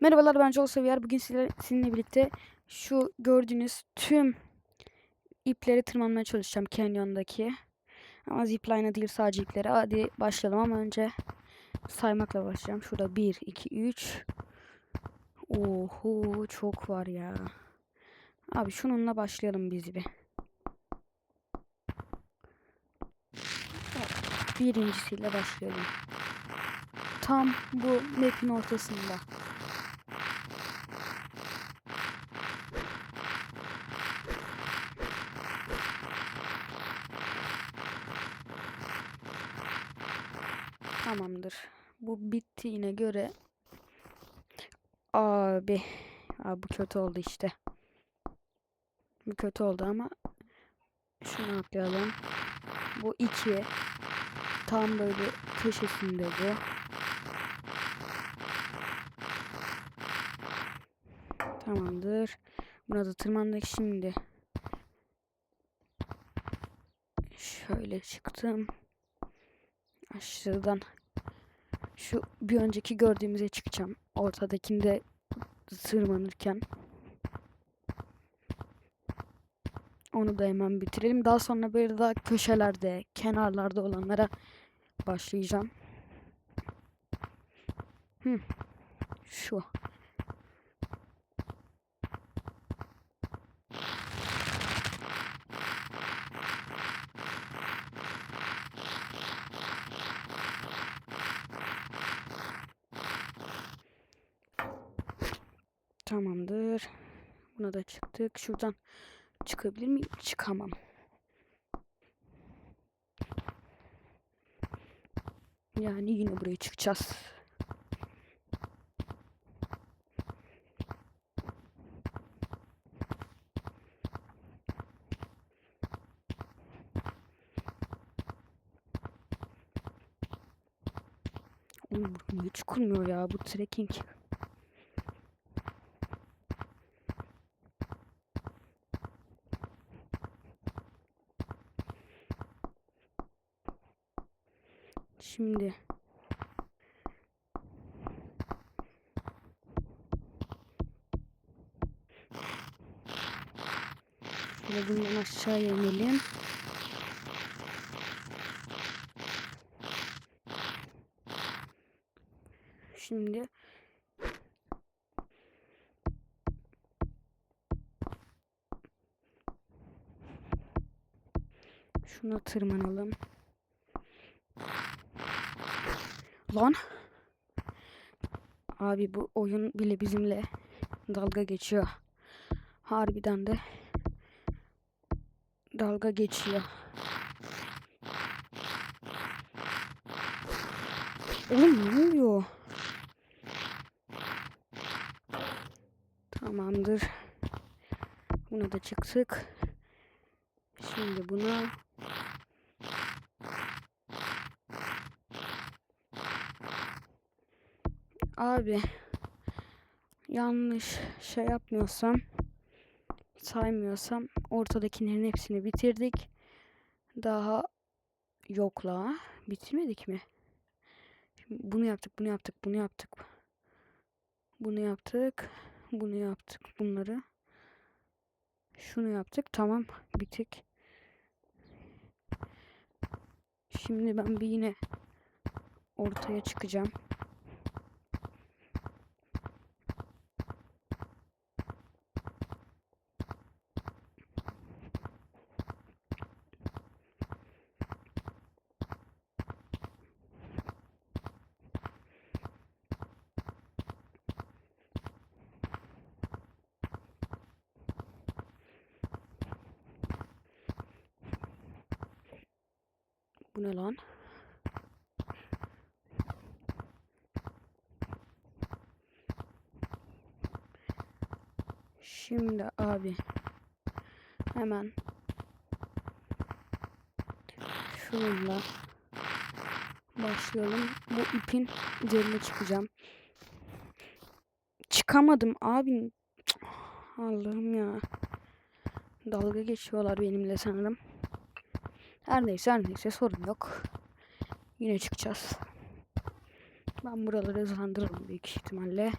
Merhabalar ben Joel Seviyer. Bugün sizler, sizinle birlikte şu gördüğünüz tüm ipleri tırmanmaya çalışacağım canyondaki. Ama zipline'a değil sadece iplere. Hadi başlayalım ama önce saymakla başlayacağım. Şurada 1, 2, 3. Oho çok var ya. Abi şununla başlayalım biz bir. Birincisiyle başlayalım. Tam bu map'in ortasında. Tamamdır. Bu bittiğine göre abi abi bu kötü oldu işte. Bu kötü oldu ama şunu atlayalım. Bu iki tam böyle köşesinde bu. Tamamdır. Buna da tırmandık şimdi. Şöyle çıktım. Aşağıdan şu bir önceki gördüğümüze çıkacağım. Ortadakinde tırmanırken. Onu da hemen bitirelim. Daha sonra böyle daha köşelerde, kenarlarda olanlara başlayacağım. Hı. Şu. Tamamdır. Buna da çıktık. Şuradan çıkabilir miyim? Çıkamam. Yani yine buraya çıkacağız. Niye çıkılmıyor ya bu trekking? Şimdi Şöyle bundan aşağıya inelim. Şimdi Şuna tırmanalım. Lan. Abi bu oyun bile bizimle dalga geçiyor. Harbiden de dalga geçiyor. Oğlum ne oluyor? Tamamdır. Buna da çıktık. Şimdi buna Abi yanlış şey yapmıyorsam saymıyorsam ortadakilerin hepsini bitirdik. Daha yokla bitirmedik mi? Şimdi bunu yaptık, bunu yaptık, bunu yaptık. Bunu yaptık, bunu yaptık bunları. Şunu yaptık. Tamam, bitik. Şimdi ben bir yine ortaya çıkacağım. Bu ne lan? Şimdi abi hemen şununla başlayalım. Bu ipin üzerine çıkacağım. Çıkamadım abi. Allah'ım ya. Dalga geçiyorlar benimle sanırım. Her neyse her neyse sorun yok. Yine çıkacağız. Ben buraları hızlandırırım büyük ihtimalle.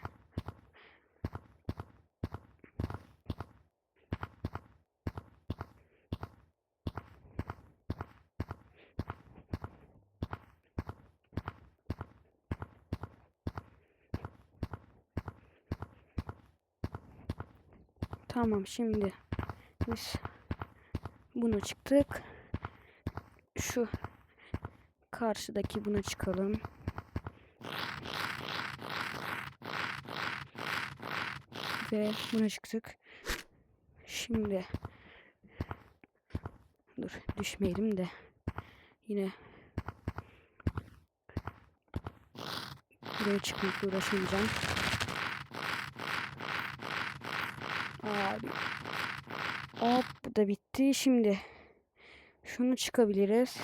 Tamam şimdi biz bunu çıktık. Şu karşıdaki buna çıkalım. Ve buna çıktık. Şimdi dur düşmeyelim de yine buraya çıkmakla uğraşamayacağım. Abi. Hop bu da bitti. Şimdi şunu çıkabiliriz.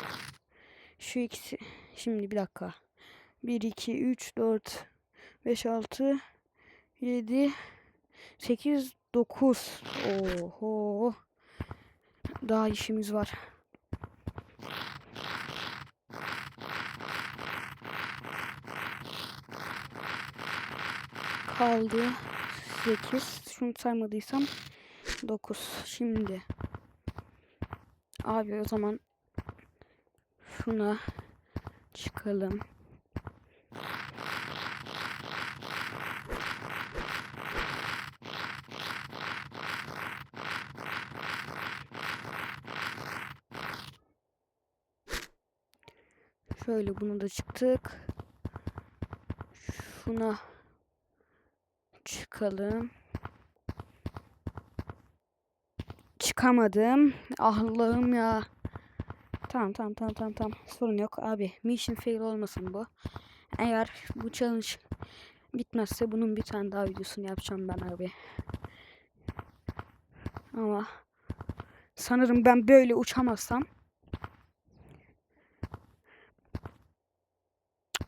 Şu ikisi. Şimdi bir dakika. 1, 2, 3, 4, 5, 6, 7, 8, 9. Oho. Daha işimiz var. Kaldı 8. Şunu saymadıysam 9. Şimdi. Abi o zaman şuna çıkalım. Şöyle bunu da çıktık. Şuna çıkalım. Çıkamadım. Allah'ım ya. Tamam tamam tamam tamam tamam. Sorun yok abi. Mission fail olmasın bu. Eğer bu challenge bitmezse bunun bir tane daha videosunu yapacağım ben abi. Ama sanırım ben böyle uçamazsam